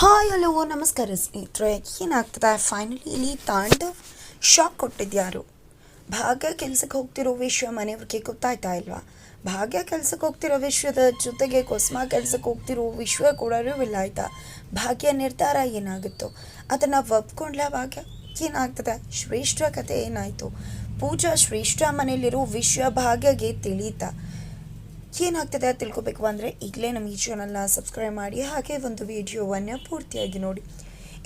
Hi hello ನಮಸ್ಕಾರ ಸ್ನೇಹಿತರೆ. ಏನಾಗ್ತದೆ? ಫೈನಲಿ ಇಲ್ಲಿ ತಾಂಡವ್ ಶಾಕ್ ಕೊಟ್ಟಿದ್ಯಾರು. ಭಾಗ್ಯ ಕೆಲ್ಸಕ್ಕೆ ಹೋಗ್ತಿರೋ ವಿಷಯ ಮನೆಯವ್ರಿಗೆ ಗೊತ್ತಾಯ್ತಾ ಇಲ್ವಾ? ಭಾಗ್ಯ ಕೆಲ್ಸಕ್ಕೆ ಹೋಗ್ತಿರೋ ವಿಷಯದ ಜೊತೆಗೆ ಕೊಸ್ಮಾ ಕೆಲ್ಸಕ್ಕೆ ಹೋಗ್ತಿರೋ ವಿಷಯ ಕೂಡ ರಿವಿಲ್ ಆಯ್ತಾ? ಭಾಗ್ಯ ನಿರ್ಧಾರ ಏನಾಗುತ್ತೋ ಅದನ್ನು ಒಪ್ಕೊಂಡ್ಲ ಭಾಗ್ಯ? ಏನಾಗ್ತದೆ? ಶ್ರೇಷ್ಠ ಕತೆ ಏನಾಯಿತು? ಪೂಜಾ ಶ್ರೇಷ್ಠ ಮನೆಯಲ್ಲಿರೋ ವಿಷಯ ಭಾಗ್ಯಗೆ ತಿಳಿತಾ? ಏನಾಗ್ತದೆ ತಿಳ್ಕೊಬೇಕು ಅಂದರೆ ಈಗಲೇ ನಮ್ಮ ಈ ಚಾನಲ್ನ ಸಬ್ಸ್ಕ್ರೈಬ್ ಮಾಡಿ, ಹಾಗೆ ಒಂದು ವಿಡಿಯೋವನ್ನು ಪೂರ್ತಿಯಾಗಿ ನೋಡಿ.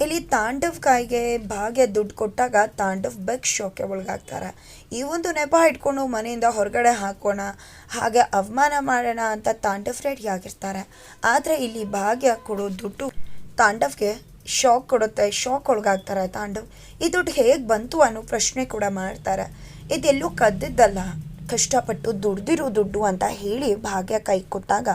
ಇಲ್ಲಿ ತಾಂಡವ್ ಕಾಯಿಗೆ ಭಾಗ್ಯ ದುಡ್ಡು ಕೊಟ್ಟಾಗ ತಾಂಡವ್ ಬೆಕ್ ಶೋಕೆ ಒಳಗಾಗ್ತಾರೆ. ಈ ಒಂದು ನೆಪ ಇಟ್ಕೊಂಡು ಮನೆಯಿಂದ ಹೊರಗಡೆ ಹಾಕೋಣ, ಹಾಗೆ ಅವಮಾನ ಮಾಡೋಣ ಅಂತ ತಾಂಡವ್ ರೆಡಿ ಆಗಿರ್ತಾರೆ. ಆದರೆ ಇಲ್ಲಿ ಭಾಗ್ಯ ಕೊಡೋ ದುಡ್ಡು ತಾಂಡವ್ಗೆ ಶಾಕ್ ಕೊಡುತ್ತೆ ಶಾಕ್ ಒಳಗಾಗ್ತಾರೆ ತಾಂಡವ್. ಈ ದುಡ್ಡು ಹೇಗೆ ಬಂತು ಅನ್ನೋ ಪ್ರಶ್ನೆ ಕೂಡ ಮಾಡ್ತಾರೆ. ಇದೆಲ್ಲೂ ಕದ್ದಿದ್ದಲ್ಲ. ಕಷ್ಟಪಟ್ಟು ದುಡ್ದಿರೋ ದುಡ್ಡು ಅಂತ ಹೇಳಿ ಭಾಗ್ಯ ಕೈ ಕೊಟ್ಟಾಗ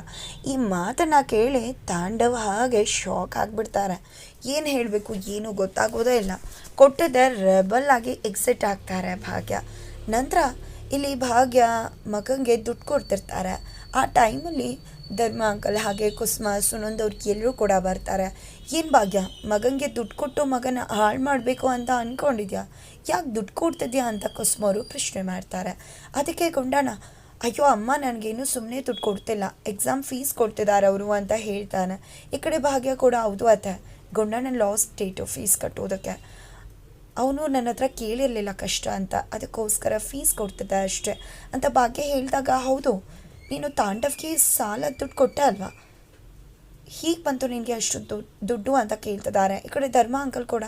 ಈ ಮಾತನ್ನು ಕೇಳಿ ತಾಂಡವ ಹಾಗೆ ಶಾಕ್ ಆಗಿಬಿಡ್ತಾರೆ. ಏನು ಹೇಳಬೇಕು ಏನು ಗೊತ್ತಾಗೋದೇ ಇಲ್ಲ. ಕೊಟ್ಟದ ರೆಬಲ್ ಆಗಿ ಎಕ್ಸಿಟ್ ಆಗ್ತಾರೆ ಭಾಗ್ಯ. ನಂತರ ಇಲ್ಲಿ ಭಾಗ್ಯ ಮಗನಿಗೆ ದುಡ್ಡು ಕೊಡ್ತಿರ್ತಾರೆ. ಆ ಟೈಮಲ್ಲಿ ಧರ್ಮ ಅಂಕಲ್ ಹಾಗೆ ಕುಸುಮ, ಸುನಂದ್ ಅವ್ರಿಗೆ ಎಲ್ಲರೂ ಕೂಡ ಬರ್ತಾರೆ. ಏನು ಭಾಗ್ಯ? ಮಗನಿಗೆ ದುಡ್ಡು ಕೊಟ್ಟು ಮಗನ ಹಾಳು ಮಾಡಬೇಕು ಅಂತ ಅಂದ್ಕೊಂಡಿದ್ಯಾ ಯಾಕೆ ದುಡ್ಡು ಕೊಡ್ತಿದ್ಯಾ ಅಂತ ಕುಸುಮ ಅವರು ಪ್ರಶ್ನೆ ಮಾಡ್ತಾರೆ. ಅದಕ್ಕೆ ಗೊಂಡಣ್ಣ ಅಯ್ಯೋ, ಅಮ್ಮ ನನಗೇನು ಸುಮ್ಮನೆ ದುಡ್ಡು ಕೊಡ್ತಿಲ್ಲ. ಎಕ್ಸಾಮ್ ಫೀಸ್ ಕೊಡ್ತಿದ್ದಾರೆ ಅವರು ಅಂತ ಹೇಳ್ತಾನೆ. ಈ ಕಡೆ ಭಾಗ್ಯ ಕೂಡ ಹೌದು ಅತ್ತೆ. ಗೊಂಡಣ್ಣ ಲಾಸ್ಟ್ ಡೇಟು ಫೀಸ್ ಕಟ್ಟೋದಕ್ಕೆ. ಅವನು ನನ್ನ ಹತ್ರ ಕೇಳಿರಲಿಲ್ಲ ಕಷ್ಟ ಅಂತ. ಅದಕ್ಕೋಸ್ಕರ ಫೀಸ್ ಕೊಡ್ತಿದ್ದೆ ಅಷ್ಟೇ ಅಂತ ಭಾಗ್ಯ ಹೇಳಿದಾಗ, ಹೌದು. ನೀನು ತಾಂಡವ್ಗೆ ಸಾಲ ದುಡ್ಡು ಕೊಟ್ಟೆ ಅಲ್ವಾ? ಹೀಗೆ ಬಂತು ನಿನಗೆ ಅಷ್ಟು ದುಡ್ಡು ಅಂತ ಕೇಳ್ತಿದ್ದಾರೆ. ಈ ಕಡೆ ಧರ್ಮ ಅಂಕಲ್ ಕೂಡ,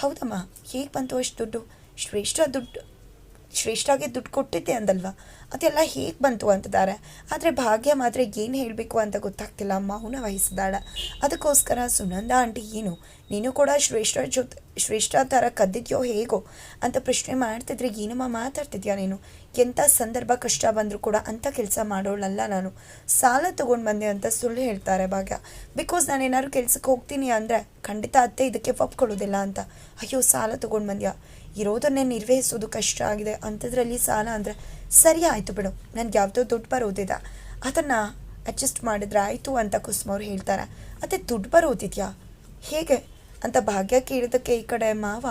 ಹೌದಮ್ಮ, ಹೇಗೆ ಬಂತು ಅಷ್ಟು ದುಡ್ಡು. ಶ್ರೇಷ್ಠ ದುಡ್ಡು ಶ್ರೇಷ್ಠಾಗೆ ದುಡ್ಡು ಕೊಟ್ಟಿದ್ದೆ ಅಂದಲ್ವಾ? ಅದೆಲ್ಲ ಹೇಗೆ ಬಂತು ಅಂತಿದ್ದಾರೆ ಆದರೆ ಭಾಗ್ಯ ಮಾತ್ರ ಏನು ಹೇಳಬೇಕು ಅಂತ ಗೊತ್ತಾಗ್ತಿಲ್ಲ. ಮೌನ ವಹಿಸಿದಾಳ. ಅದಕ್ಕೋಸ್ಕರ ಸುನಂದ ಆಂಟಿ ಏನು? ನೀನು ಕೂಡ ಶ್ರೇಷ್ಠ ಜೊತೆ, ಶ್ರೇಷ್ಠ ಥರ ಕದ್ದಿದ್ಯೋ ಹೇಗೋ? ಅಂತ ಪ್ರಶ್ನೆ ಮಾಡ್ತಿದ್ರೆ ಏನಮ್ಮ ಮಾತಾಡ್ತಿದ್ಯಾ ನೀನು? ಎಂಥ ಸಂದರ್ಭ ಕಷ್ಟ ಬಂದರೂ ಕೂಡ ಅಂಥ ಕೆಲಸ ಮಾಡೋಳಲ್ಲ ನಾನು. ಸಾಲ ತೊಗೊಂಡು ಬಂದೆ ಅಂತ ಸುಳ್ಳು ಹೇಳ್ತಾರೆ ಭಾಗ್ಯ. ಬಿಕಾಸ್ ನಾನು ಏನಾದ್ರು ಕೆಲ್ಸಕ್ಕೆ ಹೋಗ್ತೀನಿ ಅಂದರೆ ಖಂಡಿತ ಅತ್ತೆ ಇದಕ್ಕೆ ಒಪ್ಕೊಳ್ಳೋದಿಲ್ಲ ಅಂತ. ಅಯ್ಯೋ, ಸಾಲ ತೊಗೊಂಡು ಬಂದ್ಯಾ? ಇರೋದನ್ನೇ ನಿರ್ವಹಿಸೋದು ಕಷ್ಟ ಆಗಿದೆ. ಅಂಥದ್ರಲ್ಲಿ ಸಾಲ ಅಂದರೆ ಸರಿ ಆಯಿತು ಬಿಡು. ನನಗೆ ಯಾವುದೋ ದುಡ್ಡು ಬರೋದಿದೆ. ಅದನ್ನು ಅಡ್ಜಸ್ಟ್ ಮಾಡಿದ್ರೆ ಆಯಿತು ಅಂತ ಕುಸುಮ ಅವ್ರು ಹೇಳ್ತಾರೆ. ಅದೇ ದುಡ್ಡು ಬರೋದಿದೆಯಾ? ಹೇಗೆ? ಅಂತ ಭಾಗ್ಯ ಕೇಳಿದ್ದಕ್ಕೆ ಈ ಕಡೆ ಮಾವ,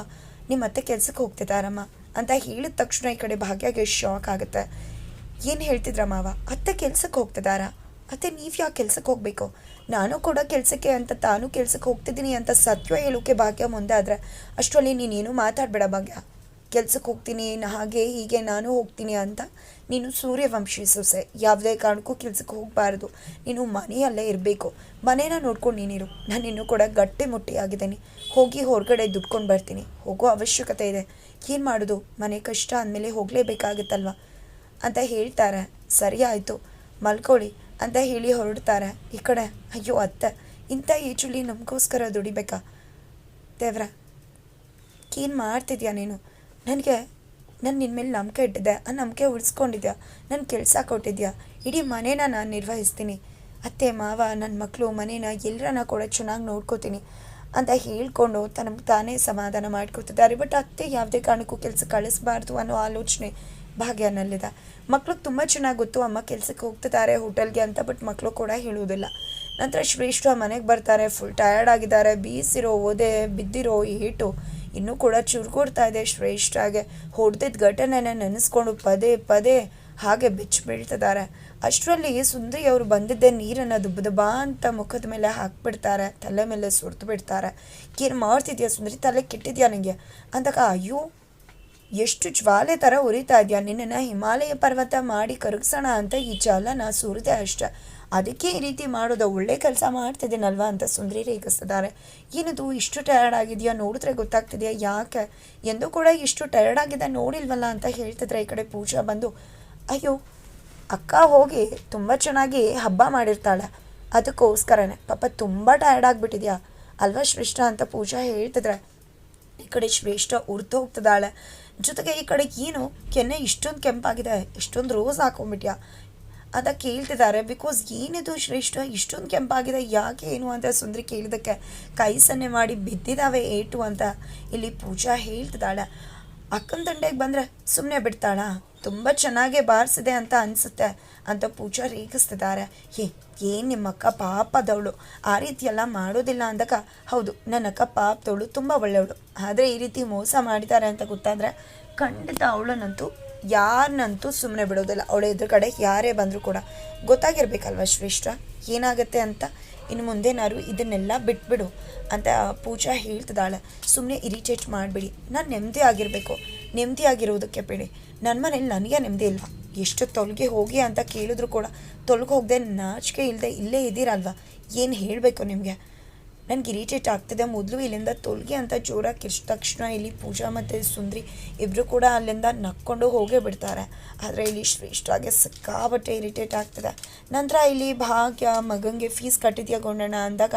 ನಿಮ್ಮ ಅತ್ತೆ ಕೆಲಸಕ್ಕೆ ಹೋಗ್ತಿದ್ದಾರಮ್ಮ ಅಂತ ಹೇಳಿದ ತಕ್ಷಣ ಈ ಕಡೆ ಭಾಗ್ಯಗೆ ಶಾಕ್ ಆಗುತ್ತೆ. ಏನು ಹೇಳ್ತಿದ್ರ ಮಾವ? ಅತ್ತೆ ಕೆಲಸಕ್ಕೆ ಹೋಗ್ತಿದ್ದಾರಾ? ಅತ್ತೆ ನೀವು ಯಾವ ಕೆಲ್ಸಕ್ಕೆ ಹೋಗಬೇಕು? ನಾನು ಕೂಡ ಕೆಲಸಕ್ಕೆ ಅಂತ ತಾನು ಕೆಲ್ಸಕ್ಕೆ ಹೋಗ್ತಿದ್ದೀನಿ ಅಂತ ಸತ್ಯ ಹೇಳೋಕೆ ಭಾಗ್ಯ ಮುಂದೆ ಆದರೆ ಅಷ್ಟರಲ್ಲಿ ನೀನೇನು ಮಾತಾಡಬೇಡ ಭಾಗ್ಯ. ಕೆಲ್ಸಕ್ಕೆ ಹೋಗ್ತೀನಿ ಹಾಗೆ ಹೀಗೆ ನಾನು ಹೋಗ್ತೀನಿ ಅಂತ ನೀನು ಸೂರ್ಯವಂಶಿ ಸೊಸೆ. ಯಾವುದೇ ಕಾರಣಕ್ಕೂ ಕೆಲ್ಸಕ್ಕೆ ಹೋಗಬಾರ್ದು. ನೀನು ಮನೆಯಲ್ಲೇ ಇರಬೇಕು. ಮನೇನ ನೋಡ್ಕೊಂಡು ನೀನಿರು. ನಾನು ಇನ್ನೂ ಕೂಡ ಗಟ್ಟಿ ಮುಟ್ಟಿಯಾಗಿದ್ದೀನಿ. ಹೋಗಿ ಹೊರಗಡೆ ದುಡ್ಕೊಂಡು ಬರ್ತೀನಿ. ಹೋಗೋ ಅವಶ್ಯಕತೆ ಇದೆ. ಏನು ಮಾಡೋದು? ಮನೆ ಕಷ್ಟ ಅಂದಮೇಲೆ ಹೋಗಲೇಬೇಕಾಗುತ್ತಲ್ವ? ಅಂತ ಹೇಳ್ತಾರೆ. ಸರಿ ಆಯಿತು. ಮಲ್ಕೊಳ್ಳಿ. ಅಂತ ಹೇಳಿ ಹೊರಡ್ತಾರೆ. ಈ ಕಡೆ, ಅಯ್ಯೋ, ಅತ್ತೆ, ಇಂಥ ಈಚುಲಿ ನಮಗೋಸ್ಕರ ದುಡಿಬೇಕಾ? ದೇವ್ರ, ಏನು ಮಾಡ್ತಿದ್ಯಾ ನೀನು? ನನಗೆ, ನಾನು ನಿನ್ನ ಮೇಲೆ ನಂಬಿಕೆ ಇಟ್ಟಿದ್ದೆ, ಆ ನಂಬಿಕೆ ಉಳಿಸ್ಕೊಂಡಿದ್ಯಾ? ನನ್ನ ಕೆಲಸ ಕೊಟ್ಟಿದ್ಯಾ? ಇಡೀ ಮನೇನ ನಾನು ನಿರ್ವಹಿಸ್ತೀನಿ. ಅತ್ತೆ, ಮಾವ ನನ್ನ ಮಕ್ಕಳು ಮನೇನ ಎಲ್ಲರನ್ನ ಕೂಡ ಚೆನ್ನಾಗಿ ನೋಡ್ಕೋತೀನಿ ಅಂತ ಹೇಳ್ಕೊಂಡು ತನಗೆ ತಾನೇ ಸಮಾಧಾನ ಮಾಡ್ಕೊತಿದ್ದಾರೆ. ಬಟ್ ಅತ್ತೆ ಯಾವುದೇ ಕಾರಣಕ್ಕೂ ಕೆಲಸ ಕಳಿಸ್ಬಾರ್ದು ಅನ್ನೋ ಆಲೋಚನೆ ಭಾಗ್ಯನಲ್ಲಿದೆ ಮಕ್ಳಿಗೆ ತುಂಬ ಚೆನ್ನಾಗಿ ಗೊತ್ತು, ಅಮ್ಮ ಕೆಲಸಕ್ಕೆ ಹೋಗ್ತಿದ್ದಾರೆ, ಹೋಟೆಲ್ಗೆ ಅಂತ, ಬಟ್ ಮಕ್ಕಳು ಕೂಡ ಹೇಳುವುದಿಲ್ಲ. ನಂತರ ಶ್ರೇಷ್ಠ ಮನೆಗೆ ಬರ್ತಾರೆ ಫುಲ್ ಟಯರ್ಡ್ ಆಗಿದ್ದಾರೆ, ಬೀಸಿರೋ, ಓದೆ, ಬಿದ್ದಿರೋ ಏಟು ಇನ್ನೂ ಕೂಡ ಚುರುಕೊಡ್ತಾ ಇದೆ ಶ್ರೇಷ್ಠಾಗೆ. ಹೊಡೆದಿದ್ದ ಘಟನೆನ ನೆನೆಸ್ಕೊಂಡು ಪದೇ ಪದೇ ಹಾಗೆ ಬೆಚ್ಚಿ ಬೀಳ್ತಿದ್ದಾರೆ. ಅಷ್ಟರಲ್ಲಿ ಸುಂದರಿ ಅವರು ಬಂದಿದ್ದೆ ನೀರನ್ನು ದುಬ್ಬ ದುಬ್ಬ ಅಂತ ಮುಖದ ಮೇಲೆ ಹಾಕ್ಬಿಡ್ತಾರೆ, ತಲೆ ಮೇಲೆ ಸುರ್ತು ಬಿಡ್ತಾರೆ. ಏನು ಮಾಡ್ತಿದ್ಯಾ ಸುಂದರಿ? ತಲೆ ಕೆಟ್ಟಿದ್ಯಾ ನನಗೆ ಅಂದಾಗ, ಅಯ್ಯೋ ಎಷ್ಟು ಜ್ವಾಲೆ ಥರ ಉರಿತಾ ಇದೆಯಾ? ನಿನ್ನನ್ನು ಹಿಮಾಲಯ ಪರ್ವತ ಮಾಡಿ ಕರಗಿಸೋಣ ಅಂತ ಈ ಜಲನ ಸುರಿದೆ ಅಷ್ಟೆ. ಅದಕ್ಕೆ ಈ ರೀತಿ ಮಾಡೋದು ಒಳ್ಳೆ ಕೆಲಸ ಮಾಡ್ತಿದ್ದೀನಲ್ವಾ ಅಂತ ಸುಂದರಿ ರೇಗಿಸ್ತಿದ್ದಾರೆ. ಏನದು, ಇಷ್ಟು ಟಯರ್ಡ್ ಆಗಿದೆಯಾ? ನೋಡಿದ್ರೆ ಗೊತ್ತಾಗ್ತಿದೆಯಾ? ಯಾಕೆ? ಎಂದು ಕೂಡ ಇಷ್ಟು ಟಯರ್ಡ್ ಆಗಿದೆ ನೋಡಿಲ್ವಲ್ಲ ಅಂತ ಹೇಳ್ತಿದ್ರೆ ಈ ಕಡೆ ಪೂಜಾ ಬಂದು, ಅಯ್ಯೋ, ಅಕ್ಕ ಹೋಗಿ ತುಂಬ ಚೆನ್ನಾಗಿ ಹಬ್ಬ ಮಾಡಿರ್ತಾಳೆ. ಅದಕ್ಕೋಸ್ಕರನೇ. ಪಾಪ ತುಂಬ ಟಯರ್ಡ್ ಆಗಿಬಿಟ್ಟಿದ್ಯಾ? ಅಲ್ವಾ ಶ್ರೇಷ್ಠ? ಅಂತ ಪೂಜಾ ಹೇಳ್ತಿದ್ರೆ ಈ ಕಡೆ ಶ್ರೇಷ್ಠ ಉರ್ದು ಹೋಗ್ತದಾಳೆ ಜೊತೆಗೆ ಈ ಕಡೆ ಏನು ಕೆನ್ನೆ ಇಷ್ಟೊಂದು ಕೆಂಪಾಗಿದೆ. ಇಷ್ಟೊಂದು ರೋಸ್ ಹಾಕೊಂಡ್ಬಿಟ್ಯಾ? ಅಂತ ಕೇಳ್ತಿದ್ದಾರೆ ಬಿಕಾಸ್ ಏನಿದು ಶ್ರೇಷ್ಠ? ಇಷ್ಟೊಂದು ಕೆಂಪಾಗಿದೆ. ಯಾಕೆ ಏನು ಅಂತ ಸುಂದರಿ ಕೇಳಿದಕ್ಕೆ ಕೈ ಸನ್ನೆ ಮಾಡಿ ಬಿದ್ದಿದ್ದಾವೆ ಏಟು ಅಂತ ಇಲ್ಲಿ ಪೂಜಾ ಹೇಳ್ತಿದ್ದಾಳೆ. ಅಕ್ಕನ ತಂಡೆಗೆ ಬಂದರೆ ಸುಮ್ಮನೆ ಬಿಡ್ತಾಳಾ? ತುಂಬ ಚೆನ್ನಾಗೇ ಬಾರಿಸಿದೆ ಅಂತ ಅನಿಸುತ್ತೆ ಅಂತ ಪೂಜಾ ರೇಗಿಸ್ತಿದ್ದಾರೆ ಹೇ, ಏನು ನಿಮ್ಮ ಅಕ್ಕ ಪಾಪದವಳು. ಆ ರೀತಿಯೆಲ್ಲ ಮಾಡೋದಿಲ್ಲ ಅಂದಾಗ, ಹೌದು ನನ್ನ ಅಕ್ಕ ಪಾಪದವಳು ತುಂಬ ಒಳ್ಳೆಯವಳು ಆದರೆ ಈ ರೀತಿ ಮೋಸ ಮಾಡಿದ್ದಾರೆ ಅಂತ ಗೊತ್ತಾದರೆ, ಖಂಡಿತ ಅವಳನ್ನಂತೂ ಯಾರನ್ನಂತೂ ಸುಮ್ಮನೆ ಬಿಡೋದಿಲ್ಲ. ಅವಳ ಎದುರುಗಡೆ ಯಾರೇ ಬಂದರೂ ಕೂಡ ಗೊತ್ತಾಗಿರ್ಬೇಕಲ್ವ ಶ್ರೇಷ್ಠ? ಏನಾಗುತ್ತೆ ಅಂತ? ಇನ್ನು ಮುಂದೇನಾದ್ರು ಇದನ್ನೆಲ್ಲ ಬಿಟ್ಬಿಡು ಅಂತ ಪೂಜಾ ಹೇಳ್ತಿದ್ದಾಳೆ. ಸುಮ್ಮನೆ ಇರಿಟೇಟ್ ಮಾಡಿಬಿಡಿ. ನಾನು ನೆಮ್ಮದಿ ಆಗಿರಬೇಕು. ನೆಮ್ಮದಿ ಆಗಿರೋದಕ್ಕೆ ಬೇಡಿ. ನನ್ನ ಮನೇಲಿ ನನಗೆ ನೆಮ್ಮದಿ ಇಲ್ಲ. ಎಷ್ಟು ತೊಲಗಿ ಹೋಗಿ ಅಂತ ಕೇಳಿದ್ರು ಕೂಡ ತೊಲಗಿ ಹೋಗದೆ ನಾಚಿಕೆ ಇಲ್ಲದೆ ಇಲ್ಲೇ ಇದ್ದೀರಲ್ವ? ಏನು ಹೇಳಬೇಕು ನಿಮಗೆ? ನನಗೆ ಇರಿಟೇಟ್ ಆಗ್ತಿದೆ. ಮೊದಲು ಇಲ್ಲಿಂದ ತೊಲಗಿ ಅಂತ ಜೋರಾಗಿ ಕಿರ್ಚಿದ ತಕ್ಷಣ ಇಲ್ಲಿ ಪೂಜಾ ಮತ್ತು ಸುಂದ್ರಿ ಇಬ್ಬರು ಕೂಡ ಅಲ್ಲಿಂದ ನಕ್ಕೊಂಡು ಹೋಗೇ ಬಿಡ್ತಾರೆ. ಆದರೆ ಇಲ್ಲಿ ಶ್ರೇಷ್ಠಾಗೆ ಸಿಕ್ಕಾಬಟ್ಟೆ ಇರಿಟೇಟ್ ಆಗ್ತಿದೆ. ನಂತರ ಇಲ್ಲಿ ಭಾಗ್ಯ ಮಗನಿಗೆ ಫೀಸ್ ಕಟ್ಟಿದ್ಯಾ ಗೊಂಡಣ್ಣ ಅಂದಾಗ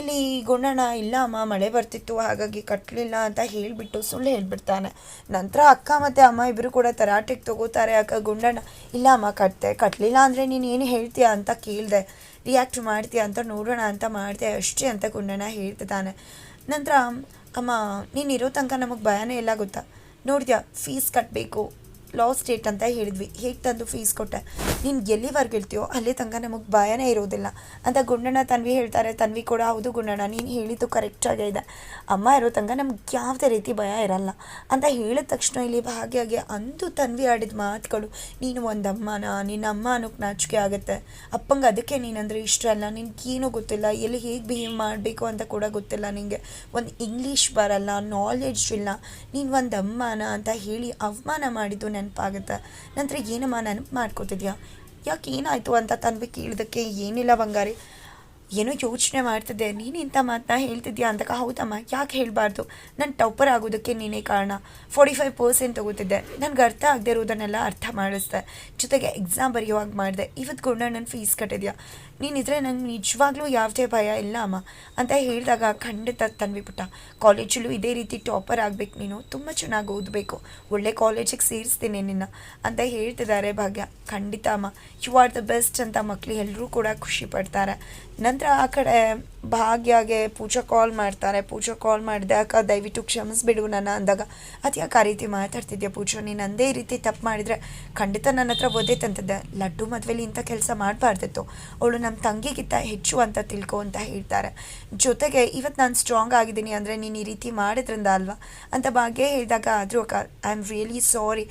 ಇಲ್ಲಿ ಗುಂಡಣ್ಣ ಇಲ್ಲ ಅಮ್ಮ, ಮಳೆ ಬರ್ತಿತ್ತು, ಹಾಗಾಗಿ ಕಟ್ಟಲಿಲ್ಲ ಅಂತ ಹೇಳಿಬಿಟ್ಟು ಸುಳ್ಳು ಹೇಳ್ಬಿಡ್ತಾನೆ. ನಂತರ ಅಕ್ಕ ಮತ್ತು ಅಮ್ಮ ಇಬ್ಬರು ಕೂಡ ತರಾಟೆಗೆ ತಗೋತಾರೆ ಅಕ್ಕ ಗುಂಡಣ್ಣ ಇಲ್ಲ ಅಮ್ಮ, ಕಟ್ತೆ ಕಟ್ಟಲಿಲ್ಲ ಅಂದರೆ ನೀನು ಏನು ಹೇಳ್ತೀಯ ಅಂತ ಕೇಳಿದೆ. ರಿಯಾಕ್ಟ್ ಮಾಡ್ತೀಯ ಅಂತ ನೋಡೋಣ ಅಂತ ಮಾಡಿದೆ, ಅಷ್ಟೇ ಅಂತ ಗುಂಡಣ್ಣ ಹೇಳ್ತಿದ್ದಾನೆ. ನಂತರ, ಅಮ್ಮ, ನೀನು ಇರೋ ತನಕ ನಮಗೆ ಭಯನೇ ಇಲ್ಲ ಗೊತ್ತಾ? ನೋಡ್ತೀಯ ಫೀಸ್ ಕಟ್ಟಬೇಕು ಲಾಸ್ಟ್ ಡೇಟ್ ಅಂತ ಹೇಳಿದ್ವಿ. ಹೇಗೆ ತಂದು ಫೀಸ್ ಕೊಟ್ಟೆ? ನೀನು ಎಲ್ಲಿವರೆಗೆ ಇರ್ತೀಯೋ ಅಲ್ಲಿ ತನಕ ನಮಗೆ ಭಯನೇ ಇರೋದಿಲ್ಲ. ಅಂತ ಗುಂಡಣ್ಣ ತನ್ವಿ ಹೇಳ್ತಾರೆ. ತನ್ವಿ ಕೂಡ, ಹೌದು ಗುಂಡಣ್ಣ ನೀನು ಹೇಳಿದ್ದು ಕರೆಕ್ಟಾಗೇ ಇದೆ. ಅಮ್ಮ ಇರೋ ತನಕ ನಮ್ಗೆ ಯಾವುದೇ ರೀತಿ ಭಯ ಇರಲ್ಲ. ಅಂತ ಹೇಳಿದ ತಕ್ಷಣ ಇಲ್ಲಿ ಭಾಗಿಯಾಗಿ ಅಂದು ತನ್ವಿ ಆಡಿದ ಮಾತುಗಳು, ನೀನು ಒಂದು ಅಮ್ಮನ? ನಿನ್ನ ಅಮ್ಮ ಅನ್ನೋಕ್ಕೆ ನಾಚಿಕೆ ಆಗುತ್ತೆ. ಅಪ್ಪಂಗೆ ಅದಕ್ಕೆ ನೀನಂದರೆ ಇಷ್ಟ ಅಲ್ಲ. ನಿನ್ಗೇನೂ ಗೊತ್ತಿಲ್ಲ. ಎಲ್ಲಿ ಹೇಗೆ ಬಿಹೇವ್ ಮಾಡಬೇಕು ಅಂತ ಕೂಡ ಗೊತ್ತಿಲ್ಲ ನಿನಗೆ ಒಂದು ಇಂಗ್ಲೀಷ್ ಬರಲ್ಲ ನಾಲೆಡ್ಜ್ ಇಲ್ಲ. ನೀನು ಒಂದು ಅಮ್ಮನ? ಅಂತ ಹೇಳಿ ಅವಮಾನ ಮಾಡಿದ್ದು ನೆನಪಾಗುತ್ತೆ. ನಂತರ ಏನಮ್ಮ ನೆನಪು ಮಾಡ್ಕೋತಿದ್ಯಾ? ಯಾಕೆ ಏನಾಯಿತು ಅಂತ ತನ್ವಿ ಕೇಳಿದಕ್ಕೆ ಏನಿಲ್ಲ ಬಂಗಾರಿ. ಏನೋ ಯೋಚನೆ ಮಾಡ್ತಿದ್ದೆ. ನೀನು ಇಂಥ ಮಾತನ್ನ ಹೇಳ್ತಿದ್ಯಾ ಅಂತಕ ಹೌದಮ್ಮ, ಯಾಕೆ ಹೇಳಬಾರ್ದು? ನಾನು ಟಾಪರ್ ಆಗೋದಕ್ಕೆ ನೀನೇ ಕಾರಣ. ಫೋರ್ಟಿ ಫೈವ್ ಪರ್ಸೆಂಟ್ ತೊಗೋತಿದ್ದೆ. ನನಗೆ ಅರ್ಥ ಆಗದೆ ಇರೋದನ್ನೆಲ್ಲ ಅರ್ಥ ಮಾಡಿಸ್ದೆ. ಜೊತೆಗೆ ಎಕ್ಸಾಮ್ ಬರೆಯುವಾಗ ಮಾಡಿದೆ. ಇವತ್ತು ಕೂಡ ನನ್ನ ಫೀಸ್ ಕಟ್ಟಿದ್ಯಾ ನೀನಿದ್ರೆ ನಂಗೆ ನಿಜವಾಗ್ಲೂ ಯಾವುದೇ ಭಯ ಇಲ್ಲ, ಅಮ್ಮ. ಅಂತ ಹೇಳಿದಾಗ ಖಂಡಿತ ತನ್ವಿ ಪುಟ್ಟ ಕಾಲೇಜಲ್ಲೂ ಇದೇ ರೀತಿ ಟಾಪರ್ ಆಗಬೇಕು ನೀನು. ತುಂಬ ಚೆನ್ನಾಗಿ ಓದಬೇಕು. ಒಳ್ಳೆ ಕಾಲೇಜಿಗೆ ಸೇರಿಸ್ತೀನಿ ನಿನ್ನ. ಅಂತ ಹೇಳ್ತಿದ್ದಾರೆ ಭಾಗ್ಯ. ಖಂಡಿತ, ಅಮ್ಮ. ಯು ಆರ್ ದ ಬೆಸ್ಟ್ ಅಂತ ಮಕ್ಕಳು ಎಲ್ಲರೂ ಕೂಡ ಖುಷಿ ಪಡ್ತಾರೆ. ನಂತರ ಆ ಕಡೆ ಭಾಗ್ಯಗೆ ಪೂಜಾ ಕಾಲ್ ಮಾಡ್ತಾರೆ. ಪೂಜಾ ಕಾಲ್ ಮಾಡಿದೆ, ಅಕ್ಕ ದಯವಿಟ್ಟು ಕ್ಷಮಿಸ್ಬಿಡು ನನ್ನ ಅಂದಾಗ. ಅದು ಆ ರೀತಿ ಮಾತಾಡ್ತಿದ್ದೆ ಪೂಜಾ? ನೀನು ಅಂದೇ ರೀತಿ ತಪ್ಪು ಮಾಡಿದರೆ ಖಂಡಿತ ನನ್ನ ಹತ್ರ ಓದೈತಂತದ್ದೆ ತಂತಿದ್ದೆ ಲಡ್ಡು ಮದುವೆಲಿ ಇಂಥ ಕೆಲಸ ಮಾಡಬಾರ್ದಿತ್ತು. ಅವಳು ನಮ್ಮ ತಂಗಿಗಿಂತ ಹೆಚ್ಚು ಅಂತ ತಿಳ್ಕೊ ಅಂತ ಹೇಳ್ತಾರೆ. ಜೊತೆಗೆ ಇವತ್ತು ನಾನು ಸ್ಟ್ರಾಂಗ್ ಆಗಿದ್ದೀನಿ ಅಂದರೆ ನೀನು ಈ ರೀತಿ ಮಾಡಿದ್ರಿಂದ ಅಲ್ವಾ? ಅಂತ ಭಾಗ್ಯ ಹೇಳಿದಾಗ, ಆದರೂ ಅಕ್ಕ ಐ ಆಮ್ ರಿಯಲಿ ಸಾರಿ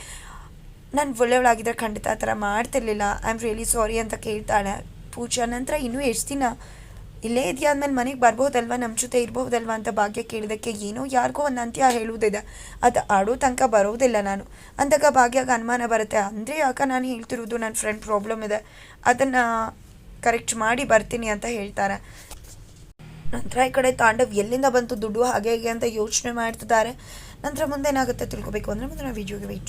ನಾನು ಒಳ್ಳೆಯವಳಾಗಿದ್ದರೆ ಖಂಡಿತ ಆ ಥರ ಮಾಡ್ತಿರ್ಲಿಲ್ಲ. ಐ ಆಮ್ ರಿಯಲಿ ಸಾರಿ ಅಂತ ಕೇಳ್ತಾಳೆ. ಪೂಜಾ ನಂತರ ಇನ್ನೂ ಎಷ್ಟು ದಿನ ಇಲ್ಲೇ ಇದೆಯಾದ್ಮೇಲೆ ಮನೆಗೆ ಬರ್ಬೋದಲ್ವಾ? ನಮ್ಮ ಜೊತೆ ಇರ್ಬೋದಲ್ವಾ ಅಂತ ಭಾಗ್ಯ ಕೇಳಿದಕ್ಕೆ ಏನೋ ಯಾರಿಗೋ ಒಂದು ಅಂತ್ಯ ಹೇಳುವುದಿದೆ. ಅದು ಆಡೋ ತನಕ ಬರೋದಿಲ್ಲ ನಾನು. ಅಂದಾಗ ಭಾಗ್ಯಾಗ ಅನುಮಾನ ಬರುತ್ತೆ. ಅಂದರೆ ಯಾಕೆ ನಾನು ಹೇಳ್ತಿರೋದು ನನ್ನ ಫ್ರೆಂಡ್ ಪ್ರಾಬ್ಲಮ್ ಇದೆ. ಅದನ್ನು ಕರೆಕ್ಟ್ ಮಾಡಿ ಬರ್ತೀನಿ ಅಂತ ಹೇಳ್ತಾರೆ. ನಂತರ ಈ ಕಡೆ ತಾಂಡವ್ ಎಲ್ಲಿಂದ ಬಂತು, ದುಡ್ಡು ಹಾಗೆ ಹೀಗೆ ಅಂತ ಯೋಚನೆ ಮಾಡ್ತಿದ್ದಾರೆ. ನಂತರ ಮುಂದೇನಾಗುತ್ತೆ ತಿಳ್ಕೊಬೇಕು. ಅಂದರೆ ನಾವು ವಿಡಿಯೋಗೆ ವೆಯ್ಟ್